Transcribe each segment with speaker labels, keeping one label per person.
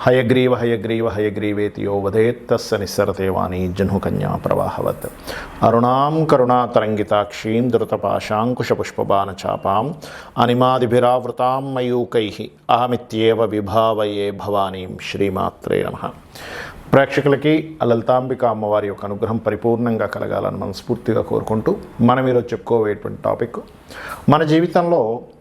Speaker 1: హయగ్రీవ హయగ్రీవ హయగ్రీవేతి యో వదేత్తస్స నిస్సరతేవాణి జహ్నుకన్యా ప్రవాహవత్. అరుణాం కరుణాతరంగితాక్షీం ధృతపాశాంకుశపుష్పబాణ చాపాం అనిమాదిభిరావృతాం మయూకై అహమిత్యేవ విభావయే భవానీం శ్రీమాత్రే నమ. ప్రేక్షకులకి లలితాంబిక అమ్మవారి యొక్క అనుగ్రహం పరిపూర్ణంగా కలగాలని మనస్ఫూర్తిగా కోరుకుంటూ మనం ఈరోజు చెప్పుకోవేటువంటి టాపిక్ మన జీవితంలో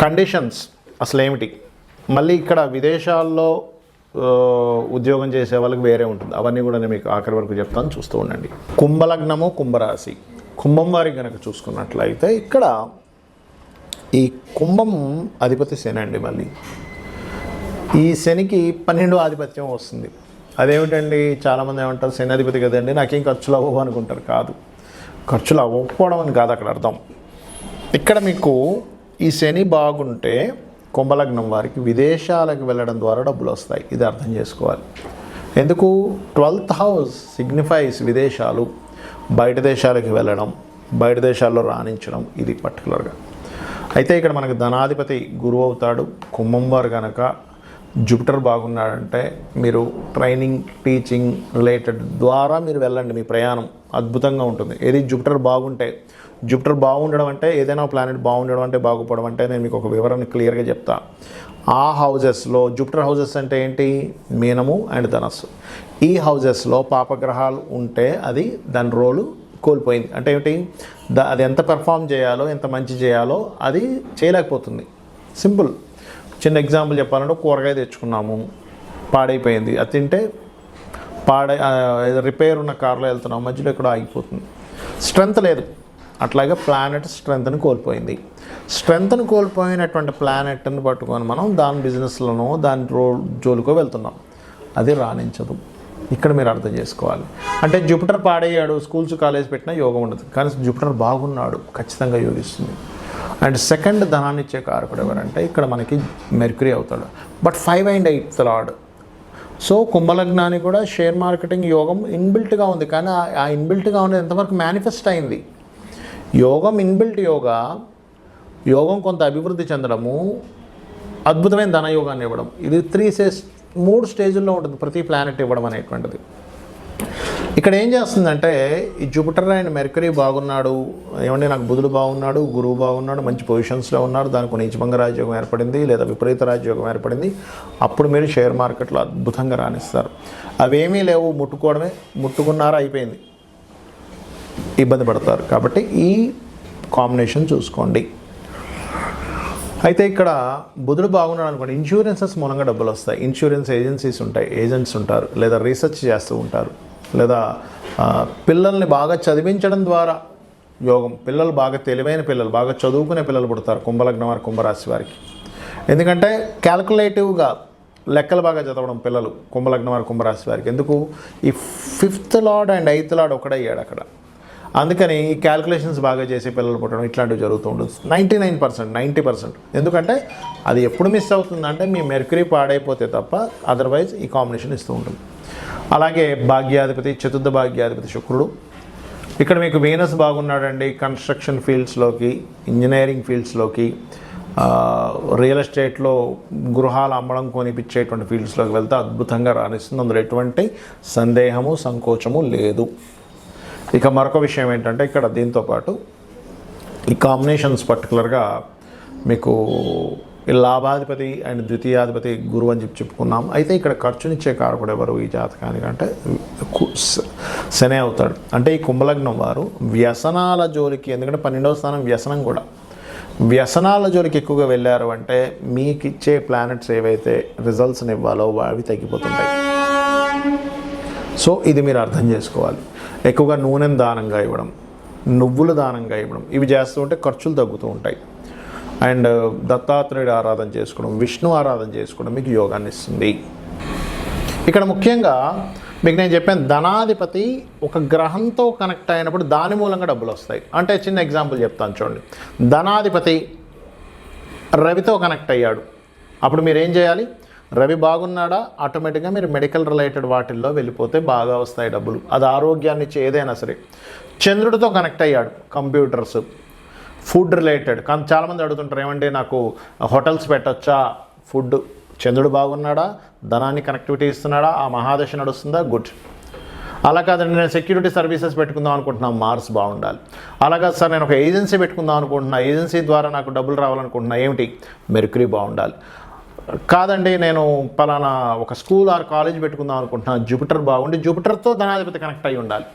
Speaker 1: కండిషన్స్ అసలు ఏమిటి మళ్ళీ ఇక్కడ విదేశాల్లో ఉద్యోగం చేసే వాళ్ళకి వేరే ఉంటుంది. అవన్నీ కూడా నేను మీకు ఆఖరి వరకు చెప్తాను. చూస్తూ ఉండండి. కుంభలగ్నము కుంభరాశి. కుంభం వారి కనుక చూసుకున్నట్లయితే ఇక్కడ ఈ కుంభం అధిపతి శని అండి మళ్ళీ. ఈ శనికి పన్నెండు ఆధిపత్యం వస్తుంది. అదేమిటండి? చాలామంది ఏమంటారు శని అధిపతి కదండి నాకేం ఖర్చులు అవ్వవు అనుకుంటారు. కాదు. ఖర్చులు అవ్వకపోవడం అని కాదు అక్కడ అర్థం. ఇక్కడ మీకు ఈ శని బాగుంటే కుంభలగ్నం వారికి విదేశాలకు వెళ్ళడం ద్వారా డబ్బులు వస్తాయి. ఇది అర్థం చేసుకోవాలి. ఎందుకు? ట్వెల్త్ హౌస్ సిగ్నిఫైస్ విదేశాలు బయట దేశాలకు వెళ్ళడం బయట దేశాల్లో రాణించడం ఇది పర్టికులర్గా అయితే ఇక్కడ మనకు ధనాధిపతి గురువు అవుతాడు. కుంభం వారు కనుక జూపిటర్ బాగున్నాడంటే మీరు ట్రైనింగ్ టీచింగ్ రిలేటెడ్ ద్వారా మీరు వెళ్ళండి మీ ప్రయాణం. అద్భుతంగా ఉంటుంది. ఏది జూపిటర్ బాగుంటే జూపిటర్ బాగుండడం అంటే ఏదైనా ప్లానెట్ బాగుండడం అంటే బాగుపడడం అంటే నేను మీకు ఒక వివరణ క్లియర్గా చెప్తా. ఆ హౌజెస్లో జూపిటర్ హౌజెస్ అంటే ఏంటి? మీనము అండ్ ధనస్సు. ఈ హౌజెస్లో పాపగ్రహాలు ఉంటే అది దాని రోలు కోల్పోయింది. అంటే ఏమిటి? అది ఎంత పెర్ఫామ్ చేయాలో ఎంత మంచి చేయాలో అది చేయలేకపోతుంది. సింపుల్ చిన్న ఎగ్జాంపుల్ చెప్పాలంటే కూరగాయ తెచ్చుకున్నాము. పాడైపోయింది. అది తింటే పాడై రిపేర్ ఉన్న కార్లో వెళ్తున్నాం మధ్యలో ఎక్కడో ఆగిపోతుంది. స్ట్రెంత్ లేదు. అట్లాగే ప్లానెట్ స్ట్రెంగ్త్ని కోల్పోయింది. స్ట్రెంత్ని కోల్పోయినటువంటి ప్లానెట్ని పట్టుకొని మనం దాని బిజినెస్లోనో దాని రో జోలికో వెళ్తున్నాం. అది రాణించదు. ఇక్కడ మీరు అర్థం చేసుకోవాలి. అంటే జూపిటర్ పాడయ్యాడు స్కూల్స్ కాలేజ్ పెట్టినా యోగం ఉండదు. కానీ జూపిటర్ బాగున్నాడు ఖచ్చితంగా యోగిస్తుంది. అండ్ సెకండ్ ధనాన్ని ఇచ్చే కారకుడు ఎవరంటే ఇక్కడ మనకి మెర్క్యూరీ అవుతాడు. But five and eighth lord so కుంభలగ్నాన్ని కూడా షేర్ మార్కెటింగ్ యోగం ఇన్బిల్ట్గా ఉంది. కానీ ఆ- ఆ ఇన్బిల్ట్గా ఉన్నది ఎంతవరకు మేనిఫెస్ట్ అయింది? యోగం ఇన్బిల్ట్ యోగా యోగం కొంత అభివృద్ధి చెందడము అద్భుతమైన ధనయోగాన్ని ఇవ్వడం. ఇది త్రీ స్టేజ్ మూడు స్టేజుల్లో ఉంటుంది ప్రతి ప్లానెట్ ఇవ్వడం అనేటువంటిది. ఇక్కడ ఏం చేస్తుందంటే ఈ జూపిటర్ అండ్ మెర్కరీ బాగున్నాడు ఏమంటే నాకు బుధుడు బాగున్నాడు గురువు బాగున్నాడు మంచి పొజిషన్స్లో ఉన్నారు దానికి నీచభంగ రాజయోగం ఏర్పడింది లేదా విపరీత రాజ్యోగం ఏర్పడింది. అప్పుడు మీరు షేర్ మార్కెట్లో అద్భుతంగా రాణిస్తారు. అవేమీ లేవు ముట్టుకోవడమే ముట్టుకున్నారా అయిపోయింది. ఇబ్బంది పడతారు. కాబట్టి ఈ కాంబినేషన్ చూసుకోండి. అయితే ఇక్కడ బుధుడు బాగున్నాడు అనుకోండి. ఇన్సూరెన్సెస్ మూలంగా డబ్బులు వస్తాయి. ఇన్సూరెన్స్ ఏజెన్సీస్ ఉంటాయి. ఏజెంట్స్ ఉంటారు. లేదా రీసెర్చ్ చేస్తూ ఉంటారు. లేదా పిల్లల్ని బాగా చదివించడం ద్వారా యోగం. పిల్లలు బాగా తెలివైన పిల్లలు బాగా చదువుకునే పిల్లలు పుడతారు కుంభలగ్నం వారి కుంభరాశి వారికి. ఎందుకంటే క్యాల్కులేటివ్గా లెక్కలు బాగా చదవడం పిల్లలు కుంభలగ్నం వారి కుంభరాశి వారికి. ఎందుకు? ఈ fifth lord and eighth lord ఒకడయ్యాడు అక్కడ. అందుకని ఈ క్యాల్కులేషన్స్ బాగా చేసే పిల్లలు పుట్టడం ఇట్లాంటివి జరుగుతూ ఉంటుంది ninety nine percent ninety percent ఎందుకంటే అది ఎప్పుడు మిస్ అవుతుందంటే మీ మెర్క్యూరీ పాడైపోతే తప్ప అదర్వైజ్ ఈ కాంబినేషన్ ఇస్తూ ఉంటుంది. అలాగే భాగ్యాధిపతి చతుర్థ భాగ్యాధిపతి శుక్రుడు. ఇక్కడ మీకు వీనస్ బాగున్నాడండి కన్స్ట్రక్షన్ ఫీల్డ్స్లోకి ఇంజనీరింగ్ ఫీల్డ్స్లోకి రియల్ ఎస్టేట్లో గృహాలు అమ్మడం కొనిపించేటువంటి ఫీల్డ్స్లోకి వెళ్తే అద్భుతంగా రాణిస్తుంది. అందులో ఎటువంటి సందేహము సంకోచము లేదు. ఇక మరొక విషయం ఏంటంటే ఇక్కడ దీంతో పాటు ఈ కాంబినేషన్స్ పర్టికులర్గా మీకు లాభాధిపతి అండ్ ద్వితీయాధిపతి గురువు అని చెప్పి చెప్పుకున్నాం అయితే ఇక్కడ ఖర్చునిచ్చే కారకుడు ఎవరు? ఈ జాతకానికి అంటే కు- అవుతాడు. అంటే ఈ కుంభలగ్నం వారు వ్యసనాల జోలికి ఎందుకంటే పన్నెండవ స్థానం వ్యసనం కూడా. వ్యసనాల జోలికి ఎక్కువగా వెళ్ళారు అంటే మీకు ఇచ్చే ప్లానెట్స్ ఏవైతే రిజల్ట్స్ని ఇవ్వాలో అవి తగ్గిపోతుంటాయి. సో ఇది మీరు అర్థం చేసుకోవాలి. ఎక్కువగా నూనెను దానంగా ఇవ్వడం నువ్వుల దానంగా ఇవ్వడం ఇవి చేస్తూ ఉంటే ఖర్చులు తగ్గుతూ ఉంటాయి. అండ్ దత్తాత్రేయుడు ఆరాధన చేసుకోవడం విష్ణు ఆరాధన చేసుకోవడం మీకు యోగాన్ని ఇస్తుంది. ఇక్కడ ముఖ్యంగా మీకు నేను చెప్పాను ధనాధిపతి ఒక గ్రహంతో కనెక్ట్ అయినప్పుడు దాని మూలంగా డబ్బులు వస్తాయి. అంటే చిన్న ఎగ్జాంపుల్ చెప్తాను చూడండి. ధనాధిపతి రవితో కనెక్ట్ అయ్యాడు. అప్పుడు మీరు ఏం చేయాలి? రవి బాగున్నాడా? ఆటోమేటిక్గా మీరు మెడికల్ రిలేటెడ్ వాటిల్లో వెళ్ళిపోతే బాగా వస్తాయి డబ్బులు. అది ఆరోగ్యాన్ని ఇచ్చే ఏదైనా సరే. చంద్రుడితో కనెక్ట్ అయ్యాడు కంప్యూటర్స్. ఫుడ్ రిలేటెడ్ కానీ చాలామంది అడుగుతుంటారు ఏమంటే నాకు హోటల్స్ పెట్టొచ్చా? ఫుడ్ చంద్రుడు బాగున్నాడా? ధనాన్ని కనెక్టివిటీ ఇస్తున్నాడా? ఆ మహాదశ నడుస్తుందా? గుడ్ అలా కాదండి నేను సెక్యూరిటీ సర్వీసెస్ పెట్టుకుందాం అనుకుంటున్నాను మార్స్ బాగుండాలి. అలాగా సార్ నేను ఒక ఏజెన్సీ పెట్టుకుందాం అనుకుంటున్నా ఏజెన్సీ ద్వారా నాకు డబ్బులు రావాలనుకుంటున్నా ఏమిటి? మెర్క్యూరీ బాగుండాలి. కాదండి నేను పలానా ఒక స్కూల్ ఆర్ కాలేజ్ పెట్టుకుందాం అనుకుంటున్నాను. జూపిటర్ బాగుండి జూపిటర్తో ధనాధిపతి కనెక్ట్ అయి ఉండాలి.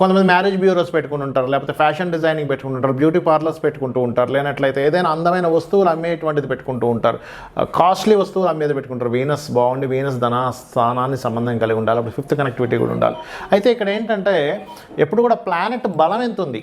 Speaker 1: కొంతమంది మ్యారేజ్ బ్యూరోస్ పెట్టుకుని ఉంటారు లేకపోతే ఫ్యాషన్ డిజైనింగ్ పెట్టుకుని ఉంటారు బ్యూటీ పార్లర్స్ పెట్టుకుంటూ ఉంటారు లేనట్లయితే ఏదైనా అందమైన వస్తువులు అమ్మేటువంటిది పెట్టుకుంటూ ఉంటారు. కాస్ట్లీ వస్తువులు అమ్మేది పెట్టుకుంటారు. వీనస్ బాగుండి వీనస్ ధన స్థానాన్ని సంబంధం కలిగి ఉండాలి అప్పుడు ఫిఫ్త్ కనెక్టివిటీ కూడా ఉండాలి. అయితే ఇక్కడ ఏంటంటే ఎప్పుడు కూడా ప్లానెట్ బలం ఎంత ఉంది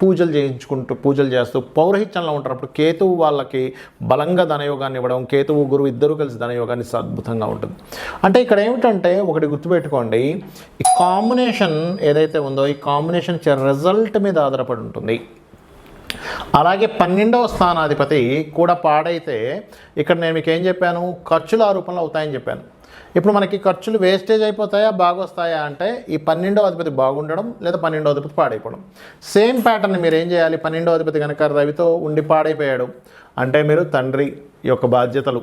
Speaker 1: పూజలు చేయించుకుంటూ పూజలు చేస్తూ పౌరహిత్యంలో ఉంటారు అప్పుడు కేతువు వాళ్ళకి బలంగా ధనయోగాన్ని ఇవ్వడం కేతువు గురువు ఇద్దరు కలిసి ధనయోగాన్ని అద్భుతంగా ఉంటుంది. అంటే ఇక్కడ ఏమిటంటే ఒకటి గుర్తుపెట్టుకోండి ఈ కాంబినేషన్ ఏదైతే ఉందో ఈ కాంబినేషన్ రిజల్ట్ మీద ఆధారపడి ఉంటుంది. అలాగే పన్నెండవ స్థానాధిపతి కూడా పాడైతే ఇక్కడ నేను మీకు ఏం చెప్పాను? ఖర్చులు ఆ రూపంలో అవుతాయని చెప్పాను. ఇప్పుడు మనకి ఖర్చులు వేస్టేజ్ అయిపోతాయా బాగొస్తాయా అంటే ఈ పన్నెండవ అధిపతి బాగుండడం లేదా పన్నెండవ అధిపతి పాడైపోవడం. సేమ్ ప్యాటర్న్ మీరు ఏం చేయాలి? పన్నెండవ అధిపతి కనుక రవితో ఉండి పాడైపోయాడు అంటే మీరు తండ్రి యొక్క బాధ్యతలు.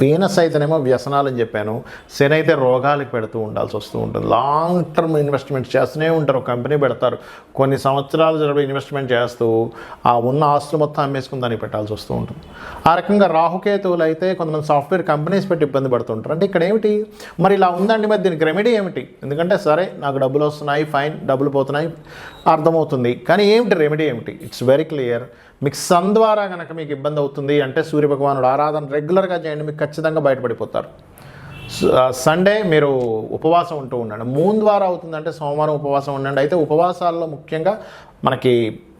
Speaker 1: వీనస్ అయితేనేమో వ్యసనాలు అని చెప్పాను. శని అయితే రోగాలకు పెడుతూ ఉండాల్సి వస్తూ ఉంటుంది. లాంగ్ టర్మ్ ఇన్వెస్ట్మెంట్ చేస్తూనే ఉంటారు. కంపెనీ పెడతారు. కొన్ని సంవత్సరాలు జరిపి ఇన్వెస్ట్మెంట్ చేస్తూ ఆ ఉన్న ఆస్తులు మొత్తం అమ్మేసుకుని దానికి పెట్టాల్సి వస్తూ ఉంటుంది. ఆ రకంగా రాహుకేతువులు అయితే కొంతమంది సాఫ్ట్వేర్ కంపెనీస్ పెట్టి ఇబ్బంది పడుతుంటారు. అంటే ఇక్కడ ఏమిటి? మరి ఇలా ఉందండి మరి దీనికి రెమెడీ ఏమిటి? ఎందుకంటే సరే నాకు డబ్బులు వస్తున్నాయి ఫైన్ డబ్బులు పోతున్నాయి అర్థమవుతుంది. కానీ ఏమిటి రెమెడీ ఏమిటి? ఇట్స్ వెరీ క్లియర్ మీకు సన్ ద్వారా కనుక మీకు ఇబ్బంది అవుతుంది అంటే సూర్యభగవానుడు ఆరాధన రెగ్యులర్గా చేయండి మీకు ఖచ్చితంగా బయటపడిపోతారు. సండే మీరు ఉపవాసం ఉంటూ ఉండండి. మూన్ ద్వారా అవుతుందంటే సోమవారం ఉపవాసం ఉండండి. అయితే ఉపవాసాల్లో ముఖ్యంగా మనకి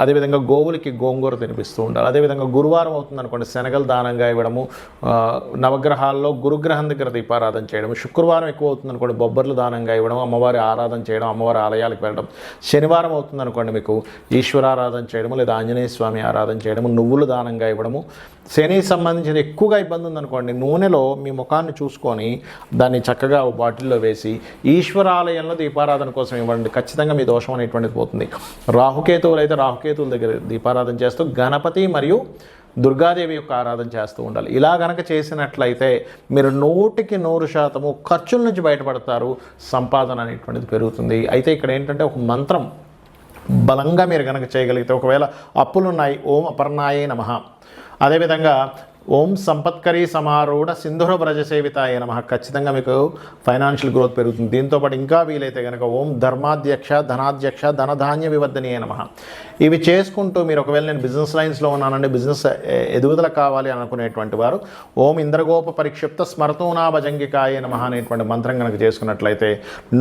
Speaker 1: అదేవిధంగా గోవులకి గోంగూర తినిపిస్తూ ఉండాలి అదేవిధంగా గురువారం అవుతుంది అనుకోండి శనగలు దానంగా ఇవ్వడము నవగ్రహాల్లో గురుగ్రహం దగ్గర దీపారాధన చేయడం శుక్రవారం ఎక్కువ అవుతుంది అనుకోండి బొబ్బర్లు దానంగా ఇవ్వడం అమ్మవారి ఆరాధన చేయడం అమ్మవారి ఆలయాలకు వెళ్ళడం. శనివారం అవుతుంది అనుకోండి మీకు ఈశ్వరారాధన చేయడము లేదా ఆంజనేయ స్వామి ఆరాధన చేయడము నువ్వులు దానంగా ఇవ్వడము. శనికి సంబంధించిన ఎక్కువగా ఇబ్బంది ఉందనుకోండి నూనెలో మీ ముఖాన్ని చూసుకొని దాన్ని చక్కగా బాటిల్లో వేసి ఈశ్వరాలయంలో దీపారాధన కోసం ఇవ్వండి. ఖచ్చితంగా మీ దోషం అనేటువంటిది పోతుంది. రాహుకేతువులు అయితే రాహుకేతువుల దగ్గర దీపారాధన చేస్తూ గణపతి మరియు దుర్గాదేవి యొక్క ఆరాధన చేస్తూ ఉండాలి. ఇలా గనక చేసినట్లయితే మీరు నూటికి నూరు శాతము ఖర్చుల నుంచి బయటపడతారు. సంపాదన అనేటువంటిది పెరుగుతుంది. అయితే ఇక్కడ ఏంటంటే ఒక మంత్రం బలంగా మీరు కనుక చేయగలిగితే ఒకవేళ అప్పులున్నాయి ఓం అపర్ణాయే నమ. అదేవిధంగా ఓం సంపత్కరీ సమారూఢ సింధుర వ్రజ సేవితాయ నమ. ఖచ్చితంగా మీకు ఫైనాన్షియల్ గ్రోత్ పెరుగుతుంది. దీంతోపాటు ఇంకా వీలైతే కనుక ఓం ధర్మాధ్యక్ష ధనాధ్యక్ష ధనధాన్య వివర్ధనీయ నమ. ఇవి చేసుకుంటూ మీరు ఒకవేళ నేను బిజినెస్ లైన్స్లో ఉన్నానండి బిజినెస్ ఎదుగుదల కావాలి అనుకునేటువంటి వారు ఓం ఇంద్రగోప పరిక్షిప్త స్మరతూనా భజంగికాయ నమ అనేటువంటి మంత్రం కనుక చేసుకున్నట్లయితే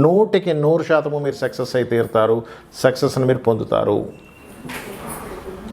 Speaker 1: నూటికి నూరు శాతము మీరు సక్సెస్ అయి తీరుతారు. సక్సెస్ని మీరు పొందుతారు.